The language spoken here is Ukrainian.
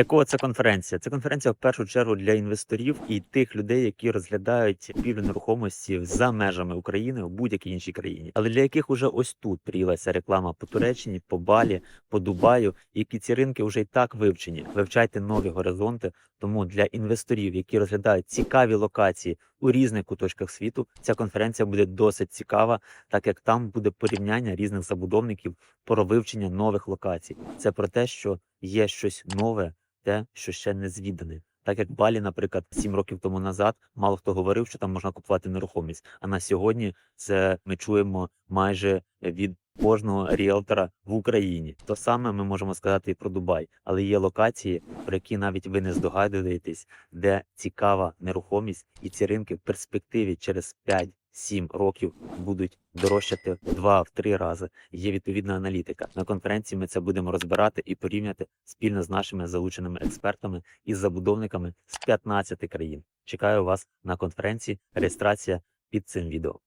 Для кого це конференція? Це конференція в першу чергу для інвесторів і тих людей, які розглядають купівлю нерухомості за межами України у будь-якій іншій країні, але для яких уже ось тут пріялася реклама по Туреччині, по Балі, по Дубаю, які ці ринки вже і так вивчені. Вивчайте нові горизонти. Тому для інвесторів, які розглядають цікаві локації у різних куточках світу, ця конференція буде досить цікава, так як там буде порівняння різних забудовників про вивчення нових локацій. Це про те, що є щось нове, те, що ще не звідане. Так як Балі, наприклад, сім років тому назад мало хто говорив, що там можна купувати нерухомість. А на сьогодні це ми чуємо майже від кожного ріелтора в Україні. То саме ми можемо сказати і про Дубай, але є локації, про які навіть ви не здогадуєтесь, де цікава нерухомість, і ці ринки в перспективі через 5-7 років будуть дорожчати в 2-3 рази. Є відповідна аналітика. На конференції ми це будемо розбирати і порівняти спільно з нашими залученими експертами і забудовниками з 15 країн. Чекаю вас на конференції. Реєстрація під цим відео.